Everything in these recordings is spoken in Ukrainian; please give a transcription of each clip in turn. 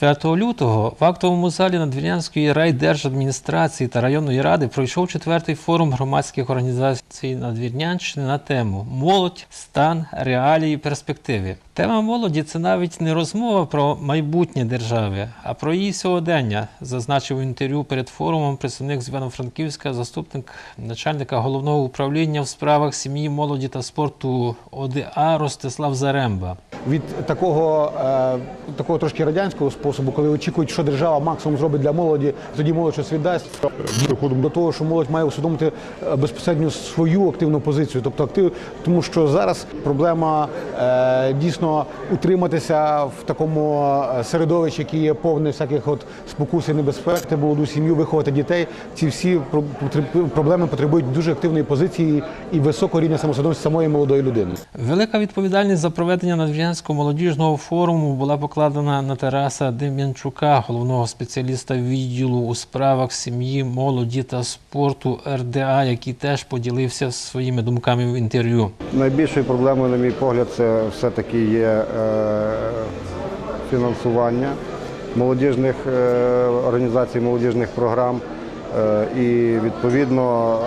4 лютого в актовому залі Надвірнянської райдержадміністрації та районної ради пройшов четвертий форум громадських організацій Надвірнянщини на тему Молодь, стан, реалії, перспективи. Тема молоді це навіть не розмова про майбутнє держави, а про її сьогодення, зазначив в інтерв'ю перед форумом представник з Івано-Франківська, заступник начальника головного управління в справах сім'ї, молоді та спорту ОДА Ростислав Заремба. від такого, е, такого трошки радянського способу, коли очікують, що держава максимум зробить для молоді, тоді молодь щось віддасть. Приходимо до того, що молодь має усвідомити е, безпосередньо свою активну позицію. Тобто актив, тому що зараз проблема е, дійсно утриматися в такому е, середовищі, яке є повне всяких от спокус і небезпек, та молоду сім'ю, виховати дітей. Ці всі проблеми потребують дуже активної позиції і високого рівня самосвідомості самої молодої людини. Велика відповідальність за проведення Надвірнянського молодіжного форуму була покладена на Тараса Дем'янчука, головного спеціаліста відділу у справах сім'ї, молоді та спорту РДА, який теж поділився своїми думками в інтерв'ю. Найбільшою проблемою, на мій погляд, це все-таки є е, фінансування молодіжних е, організацій, молодіжних програм. Е, І відповідно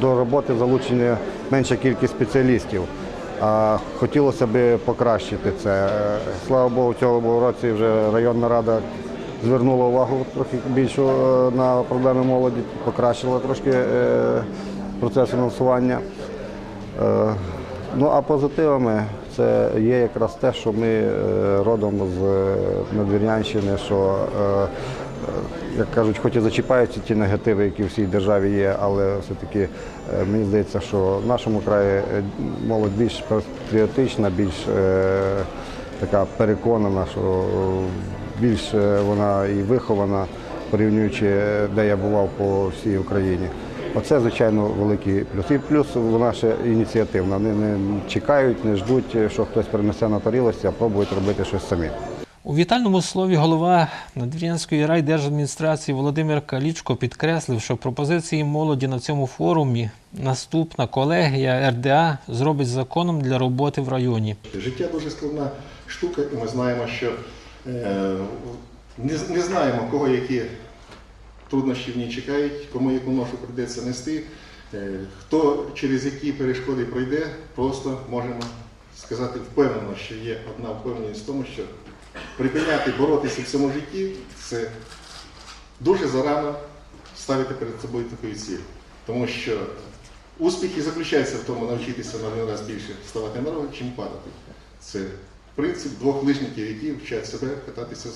до роботи залучені менша кількість спеціалістів. А хотілося б покращити це. Е, Слава Богу, в цьому році вже районна рада звернула увагу трохи більшу е, на проблеми молоді, покращила трошки е, процес фінансування. Ну а позитивами це є якраз те, що ми родом з Надвірнянщини, що, як кажуть, хоч і зачіпаються ті негативи, які в всій державі є, але все-таки е, мені здається, що в нашому краї е, молодь більш патріотична, більш е, така переконана, що більш вона і вихована, порівнюючи, де я бував по всій Україні. Оце, звичайно, великий плюс. І плюс вона ще ініціативна. Вони не чекають, не ждуть, що хтось принесе на тарілості, а пробують робити щось самі. У вітальному слові голова Надвірнянської райдержадміністрації Володимир Калічко підкреслив, що пропозиції молоді на цьому форумі наступна колегія РДА зробить законом для роботи в районі. Життя дуже складна штука, і ми знаємо, що е, не, не знаємо, кого які труднощі в ній чекають, кому яку ношу прийдеться нести. Е, хто через які перешкоди пройде, просто можемо сказати впевнено, що є одна впевненість в тому, що припиняти боротися в цьому житті це дуже зарано ставити перед собою таку ціль. Тому що успіх і заключається в тому навчитися на один раз більше ставати на ноги, чим падати. Це принцип двох лижників, які вчать себе кататися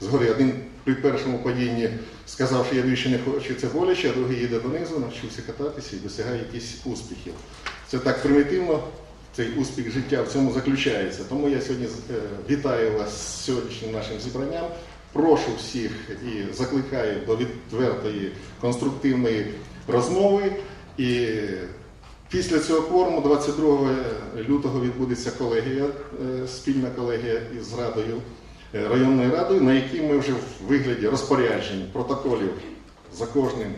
згори. Один при першому падінні сказав, що я більше не хочу, це боляче, а другий їде донизу, навчився кататися і досягає якихось успіхів. Це так примітивно, цей успіх життя в цьому заключається. Тому я сьогодні е, вітаю вас з сьогоднішнім нашим зібранням. Прошу всіх і закликаю до відвертої конструктивної розмови. І після цього форуму 22 лютого відбудеться колегія, е, спільна колегія із радою, е, районною радою, на якій ми вже в вигляді розпоряджень, протоколів за кожним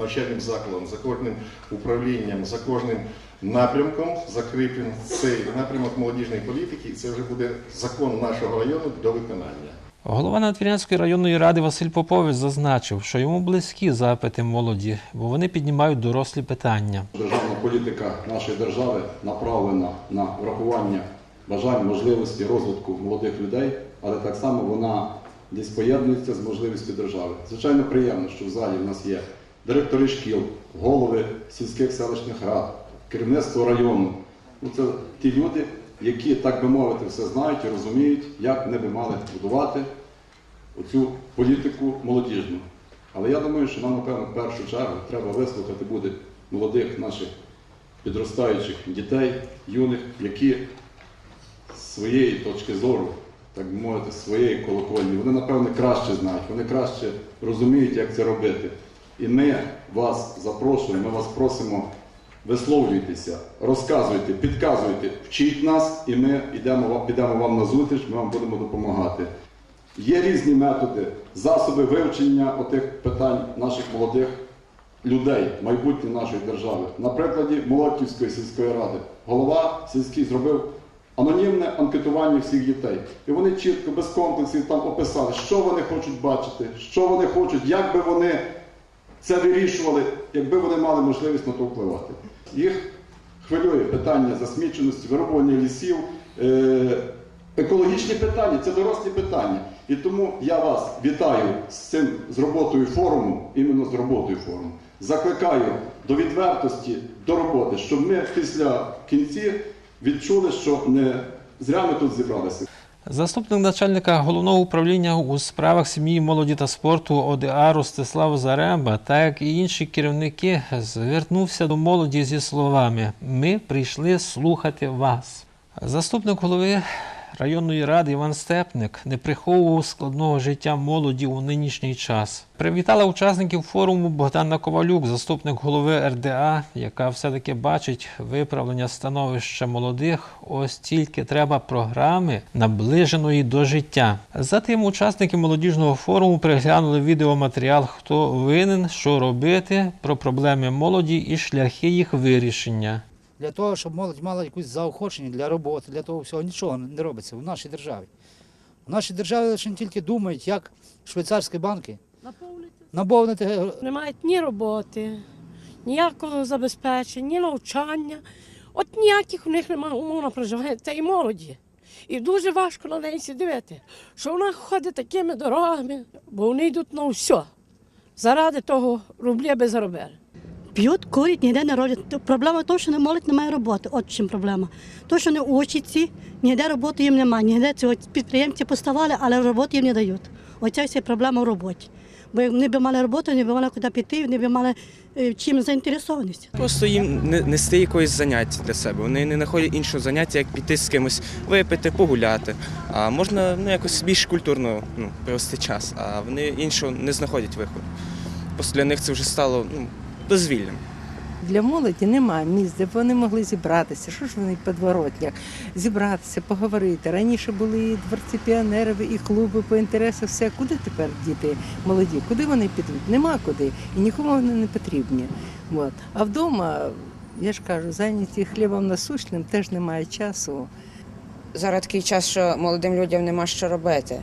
навчальним закладом, за кожним управлінням, за кожним напрямком закріплен цей напрямок молодіжної політики, і це вже буде закон нашого району до виконання. Голова Надвірнянської районної ради Василь Попович зазначив, що йому близькі запити молоді, бо вони піднімають дорослі питання. Державна політика нашої держави направлена на врахування бажань, можливості розвитку молодих людей, але так само вона десь поєднується з можливістю держави. Звичайно, приємно, що в залі в нас є директори шкіл, голови сільських селищних рад, керівництво району. Ну, це ті люди, які, так би мовити, все знають і розуміють, як вони би мали будувати оцю політику молодіжну. Але я думаю, що нам, напевно, в першу чергу треба вислухати буде молодих наших підростаючих дітей, юних, які з своєї точки зору, так би мовити, з своєї колокольні, вони, напевно, краще знають, вони краще розуміють, як це робити. І ми вас запрошуємо, ми вас просимо, висловлюйтеся, розказуйте, підказуйте, вчіть нас, і ми йдемо, підемо вам на зустріч, ми вам будемо допомагати. Є різні методи, засоби вивчення отих питань наших молодих людей, майбутнє нашої держави. На прикладі Молодківської сільської ради голова сільський зробив анонімне анкетування всіх дітей. І вони чітко, без комплексів там описали, що вони хочуть бачити, що вони хочуть, як би вони це вирішували, якби вони мали можливість на то впливати. Їх хвилює питання засміченості, вирубування лісів, е, екологічні питання це дорослі питання. І тому я вас вітаю з цим з роботою форуму, іменно з роботою форуму. Закликаю до відвертості до роботи, щоб ми після кінці відчули, що не зря ми тут зібралися. Заступник начальника головного управління у справах сім'ї, молоді та спорту ОДА Ростислав Заремба, так як і інші керівники, звернувся до молоді зі словами: Ми прийшли слухати вас. Заступник голови районної ради Іван Степник не приховував складного життя молоді у нинішній час. Привітала учасників форуму Богдана Ковалюк, заступник голови РДА, яка все-таки бачить виправлення становища молодих. Ось тільки треба програми, наближеної до життя. Затим учасники молодіжного форуму переглянули відеоматеріал Хто винен, що робити про проблеми молоді і шляхи їх вирішення. Для того, щоб молодь мала якусь заохочення для роботи, для того всього нічого не робиться в нашій державі. В нашій державі лише тільки думають, як швейцарські банки наповнити Не мають ні роботи, ніякого забезпечення, ні навчання. От ніяких у них немає умов на проживання та й молоді. І дуже важко на неї сидіти, що вона ходить такими дорогами, бо вони йдуть на все. Заради того рубля без заробили. П'ють, курять, ніде не роблять. Проблема в тому, що не молодь немає роботи. От чим проблема. То, що не учаться, ніде роботи їм немає. Ніде цього підприємці поставали, але роботи їм не дають. Оця вся проблема в роботі. Бо вони б мали роботу, вони б мали куди піти, вони б мали е, чим заінтересованість. Просто їм не нести якоїсь заняття для себе. Вони не знаходять іншого заняття, як піти з кимось випити, погуляти. А можна ну, якось більш культурно ну, провести час, а вони іншого не знаходять виходу. Просто для них це вже стало ну, дозвіллям. Для молоді немає місць, де б вони могли зібратися. Що ж вони в підворотнях? Зібратися, поговорити. Раніше були і дворці піонерів, і клуби по інтересах. Все. Куди тепер діти молоді? Куди вони підуть? Нема куди. І нікому вони не потрібні. От. А вдома, я ж кажу, зайняті хлібом насущним теж немає часу. Зараз такий час, що молодим людям нема що робити,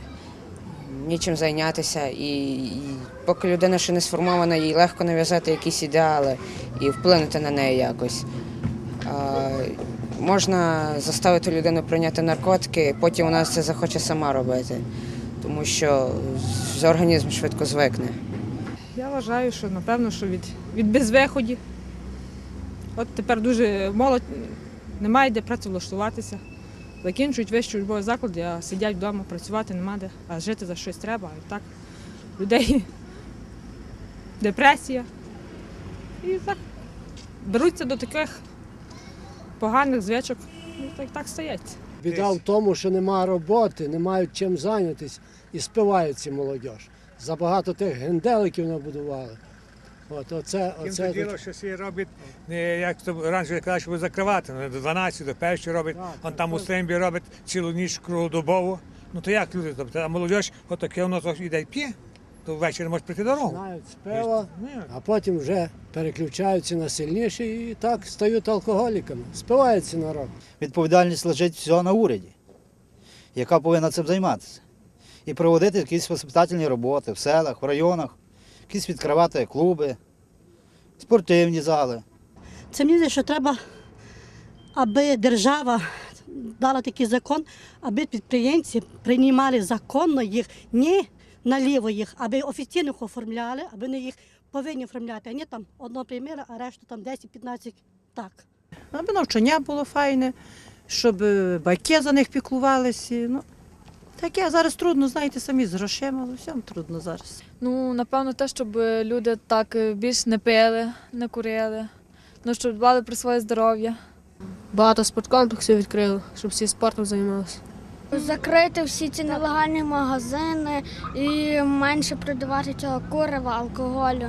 нічим зайнятися. І, і поки людина ще не сформована, їй легко нав'язати якісь ідеали і вплинути на неї якось. А, можна заставити людину прийняти наркотики, потім вона це захоче сама робити, тому що організм швидко звикне. Я вважаю, що напевно, що від, від безвиходів. От тепер дуже молодь немає де працевлаштуватися. Закінчують вищі учбові заклади, а сидять вдома, працювати нема де, а жити за щось треба. І так людей депресія. І так беруться до таких поганих звичок. І так, так стається. Біда в тому, що немає роботи, не мають чим зайнятися і спивають ці молодь. Забагато тих генделиків набудували. От, оце, оце, діло, що всі робить, не як то раніше казали, що закривати, ну, до 12, до 1 робить, Так, он так, там у так. Стембі робить цілу ніч круглодобово. Ну то як люди тобто, а молодь, отаке воно то йде п'є, то ввечері може прийти дорогу. знають з пива, Ні. а потім вже переключаються на сильніші і так стають алкоголіками. Спивається народ. відповідальність лежить всього на уряді, яка повинна цим займатися. І проводити якісь воспитательні роботи в селах, в районах, якісь відкривати клуби, спортивні зали. Це мені здається, що треба, аби держава дала такий закон, аби підприємці приймали законно їх, не наліво їх, аби офіційно їх оформляли, аби не їх повинні оформляти, а не там одного приміра, а решту там 10-15 так. Аби навчання було файне, щоб е, батьки за них піклувалися. Ну, таке зараз трудно, знаєте, самі з грошима, всім трудно зараз. Ну, напевно, те, щоб люди так більш не пили, не курили, ну, щоб дбали про своє здоров'я. Багато спорткомплексів відкрили, щоб всі спортом займалися. Закрити всі ці нелегальні магазини і менше продавати цього курива, алкоголю.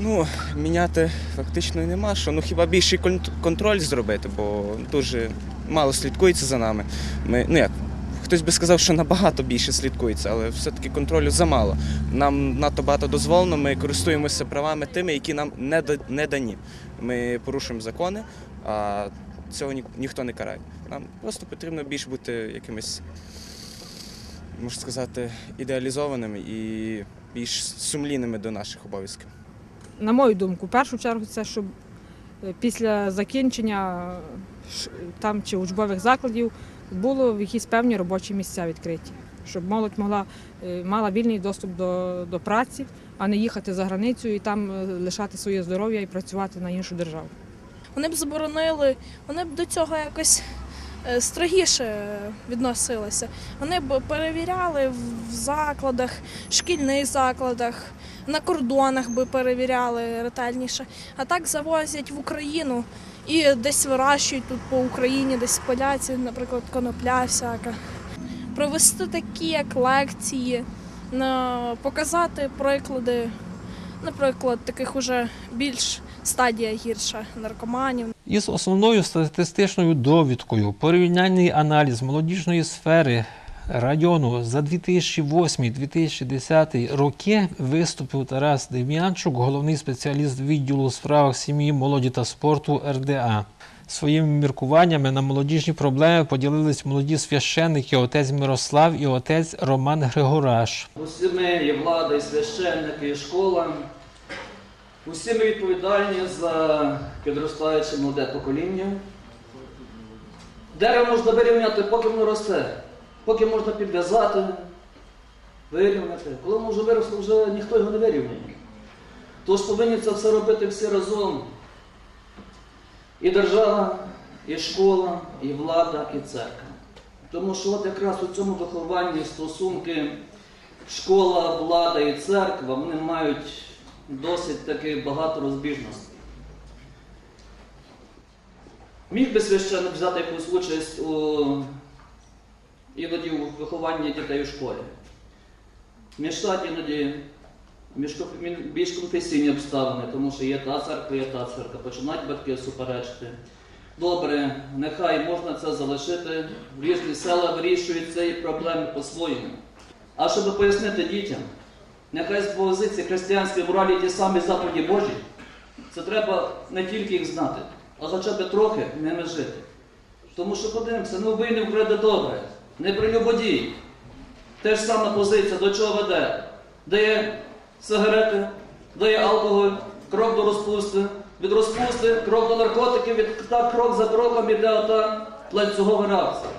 Ну, міняти фактично і нема що. Ну хіба більший контроль зробити, бо дуже мало слідкується за нами. Ми, ну як, хтось би сказав, що набагато більше слідкується, але все-таки контролю замало. Нам надто багато дозволено, ми користуємося правами тими, які нам не, да- не дані. Ми порушуємо закони, а цього ні- ніхто не карає. Нам просто потрібно більш бути якимись, можна сказати, ідеалізованими і більш сумлінними до наших обов'язків. На мою думку, в першу чергу, це щоб е, після закінчення там чи учбових закладів було якісь певні робочі місця відкриті, щоб молодь могла е, мала вільний доступ до, до праці, а не їхати за границю і там е, лишати своє здоров'я і працювати на іншу державу. Вони б заборонили, вони б до цього якось е, строгіше відносилися. Вони б перевіряли в закладах, шкільних закладах, на кордонах би перевіряли ретельніше. А так завозять в Україну і десь вирощують тут по Україні, десь поляці, наприклад, конопля всяка. Провести такі як лекції, показати приклади, наприклад, таких уже більш стадія гірша наркоманів. Із основною статистичною довідкою порівняльний аналіз молодіжної сфери району за 2008-2010 роки виступив Тарас Дем'янчук, головний спеціаліст відділу у справах сім'ї, молоді та спорту РДА. Своїми міркуваннями на молодіжні проблеми поділились молоді священники отець Мирослав і отець Роман Григораш. Усі ми, і влада, і священники, і школа. Усі ми відповідальні за підростаюче молоде покоління. Дерево можна вирівняти, поки воно росте, поки можна підв'язати, вирівняти. Коли воно вже виросло, вже ніхто його не вирівняє. Тож повинні це все робити всі разом. І держава, і школа, і влада, і церква. Тому що от якраз у цьому вихованні стосунки школа, влада і церква вони мають досить таки багато розбіжностей. Міг би священник взяти якусь участь у іноді у вихованні дітей у школі. Мішати іноді більш конфесійні обставини, тому що є та церква, є та церква. Починають батьки суперечити. Добре, нехай можна це залишити. В різні села вирішують ці проблеми по-своєму. А щоб пояснити дітям, нехай з позиції християнської моралі ті самі заповіді Божі, це треба не тільки їх знати, а хоча б трохи ними жити. Тому що подивимося, не вбий, не вкраде добре, не прелюбодій. Те ж сама позиція, до чого веде? Дає сигарети, дає алкоголь, крок до розпусти, від розпусти, крок до наркотиків, від так крок за кроком іде ота ланцюгова реакція.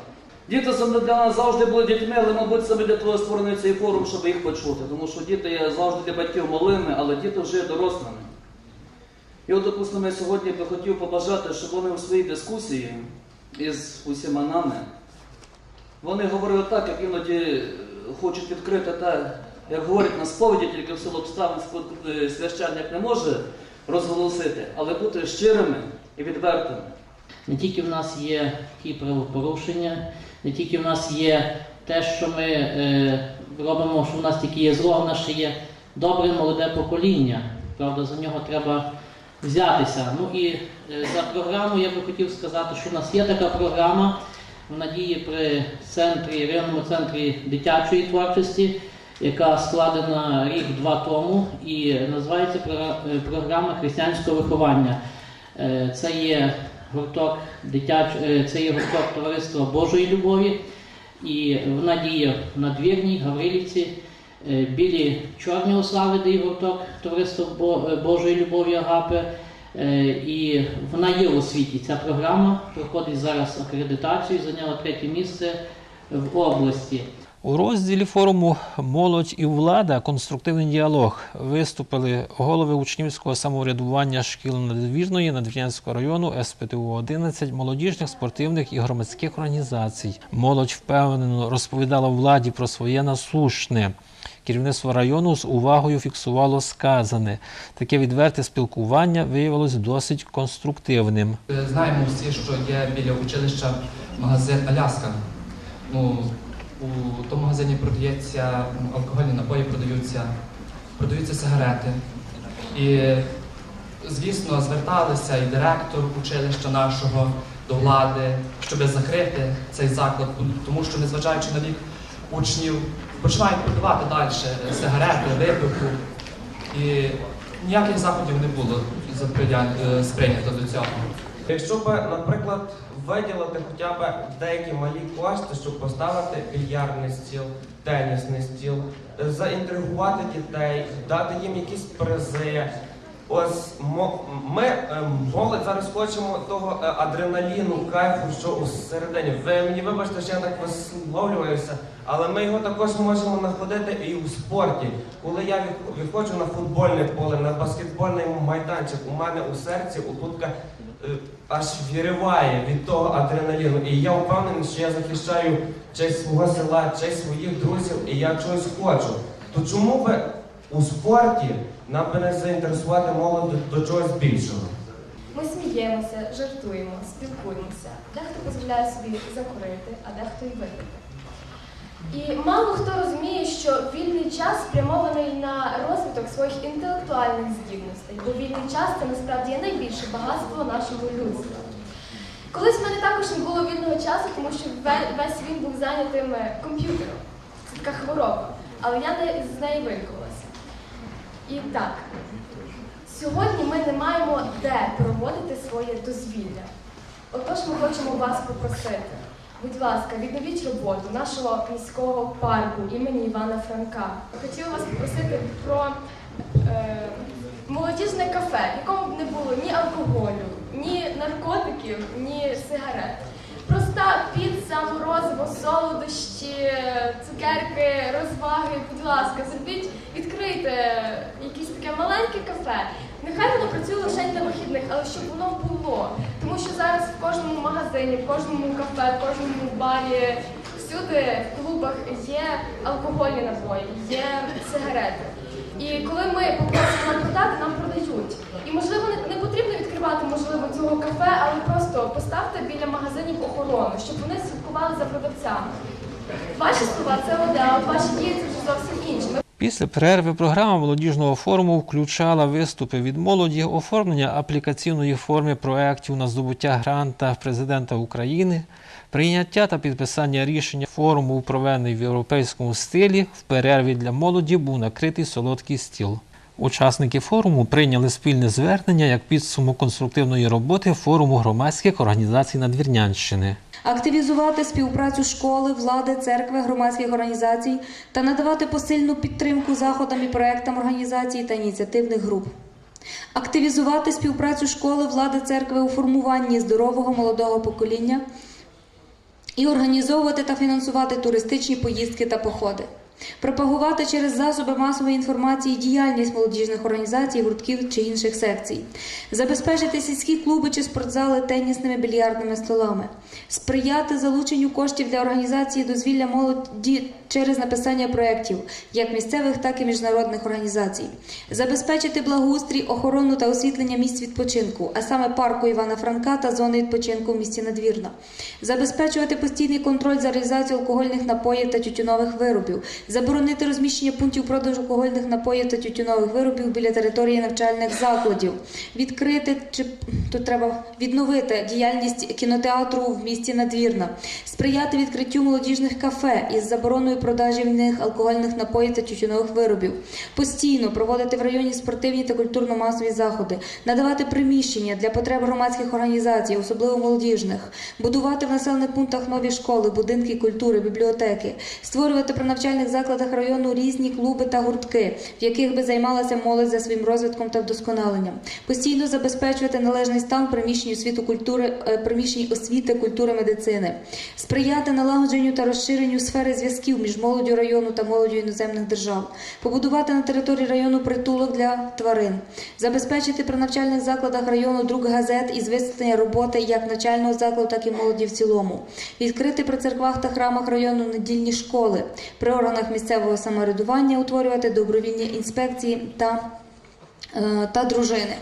Діти саме для нас завжди були дітьми, але, мабуть, саме для того створений цей форум, щоб їх почути. Тому що діти є завжди для батьків малими, але діти вже є дорослими. І от, допустимо, я сьогодні би хотів побажати, щоб вони у своїй дискусії із усіма нами, вони говорили так, як іноді е, хочуть відкрити те, як говорять на сповіді, тільки в силу обставин е, священник не може розголосити, але бути щирими і відвертими. Не тільки в нас є ті правопорушення, не тільки в нас є те, що ми е, робимо, що в нас тільки є зло, в нас є добре молоде покоління. Правда, за нього треба взятися. Ну і е, за програму я би хотів сказати, що в нас є така програма надії при центрі, районному центрі дитячої творчості, яка складена рік-два тому, і називається е, програма християнського виховання. Е, Це є гурток дитяч... е, це є гурток товариства Божої любові, і вона діє в надвірній, Гаврилівці, білі чорні ослави, де є гурток товариства Божої любові Агапи. Е, І вона є у світі. Ця програма проходить зараз акредитацію, зайняла третє місце в області. У розділі форуму Молодь і влада конструктивний діалог виступили голови учнівського самоврядування шкіл надвірної Надвірнянського району СПТУ 11 молодіжних спортивних і громадських організацій. Молодь впевнено розповідала владі про своє насущне. Керівництво району з увагою фіксувало сказане. Таке відверте спілкування виявилось досить конструктивним. Знаємо всі, що є біля училища магазин Аляска. Ну, у тому магазині продається ну, алкогольні напої, продаються, продаються сигарети. І, звісно, зверталися і директор училища нашого до влади, щоб закрити цей заклад, тому що, незважаючи на вік учнів, починають продавати далі сигарети, випивку. І ніяких заходів не було е, сприйнято до цього. Якщо б, наприклад, виділити хоча б деякі малі кошти, щоб поставити більярдний стіл, тенісний стіл, е, заінтригувати дітей, дати їм якісь призи. Ось ми, е, молодь, зараз хочемо того е, адреналіну, кайфу, що усередині. Ви мені вибачте, що я так висловлююся, але ми його також можемо знаходити і у спорті. Коли я виходжу на футбольне поле, на баскетбольний майданчик, у мене у серці утутка е, аж віриває від того адреналіну. І я впевнений, що я захищаю честь свого села, честь своїх друзів, і я чогось хочу. То чому би у спорті нам би не заінтересувати молодь до, до чогось більшого? Ми сміємося, жартуємо, спілкуємося. Дехто дозволяє собі закурити, а дехто й випити. І мало хто розуміє, що вільний час спрямований на розвиток своїх інтелектуальних здібностей, бо вільний час це насправді є найбільше багатство нашого людства. Колись в мене також не було вільного часу, тому що весь він був зайнятим е, комп'ютером. Це така хвороба. Але я з неї виклалася. І так, Сьогодні ми не маємо де проводити своє дозвілля. Отож ми хочемо вас попросити, будь ласка, відновіть роботу нашого міського парку імені Івана Франка. Хотіла вас попросити про е, молодіжне кафе, в якому б не було ні алкоголю, ні наркотиків, ні сигарет. Проста піца, морозиво, солодощі, цукерки, розваги, будь ласка, зробіть, відкрийте таке маленьке кафе. Нехай воно працює лише для вихідних, але щоб воно було. Тому що зараз в кожному магазині, в кожному кафе, в кожному барі, всюди в клубах є алкогольні напої, є сигарети. І коли ми попросимо продати, нам продають. І можливо не, не потрібно відкривати можливо цього кафе, але просто поставте біля магазинів охорону, щоб вони слідкували за продавцями. Ваші слова це одне, а ваші дії це вже зовсім інше. Після перерви програма молодіжного форуму включала виступи від молоді, оформлення аплікаційної форми проєктів на здобуття гранта президента України, прийняття та підписання рішення форуму, проведений в європейському стилі. В перерві для молоді був накритий солодкий стіл. Учасники форуму прийняли спільне звернення як підсумок конструктивної роботи форуму громадських організацій Надвірнянщини. Активізувати співпрацю школи, влади, церкви, громадських організацій та надавати посильну підтримку заходам і проектам організацій та ініціативних груп. Активізувати співпрацю школи, влади, церкви у формуванні здорового молодого покоління і організовувати та фінансувати туристичні поїздки та походи. Пропагувати через засоби масової інформації діяльність молодіжних організацій, гуртків чи інших секцій, забезпечити сільські клуби чи спортзали тенісними більярдними столами, сприяти залученню коштів для організації дозвілля молоді через написання проєктів, як місцевих, так і міжнародних організацій, забезпечити благоустрій, охорону та освітлення місць відпочинку, а саме парку Івана Франка та зони відпочинку в місті Надвірна, забезпечувати постійний контроль за реалізацією алкогольних напоїв та тютюнових виробів, заборонити розміщення пунктів продажу алкогольних напоїв та тютюнових виробів біля території навчальних закладів, відкрити чи тут треба відновити діяльність кінотеатру в місті Надвірна, сприяти відкриттю молодіжних кафе із забороною продажі в них алкогольних напоїв та тютюнових виробів, постійно проводити в районі спортивні та культурно-масові заходи, надавати приміщення для потреб громадських організацій, особливо молодіжних, будувати в населених пунктах нові школи, будинки культури, бібліотеки, створювати при навчальних закладах району різні клуби та гуртки, в яких би займалася молодь за своїм розвитком та вдосконаленням, постійно забезпечувати належний стан приміщень освіту культури, е, приміщень освіти, культури, медицини, сприяти налагодженню та розширенню сфери зв'язків між молоддю району та молоддю іноземних держав, побудувати на території району притулок для тварин, забезпечити при навчальних закладах району друк газет із висвітлення роботи як навчального закладу, так і молоді в цілому, відкрити при церквах та храмах району недільні школи, при органах місцевого самоврядування утворювати добровільні інспекції та, е, та дружини.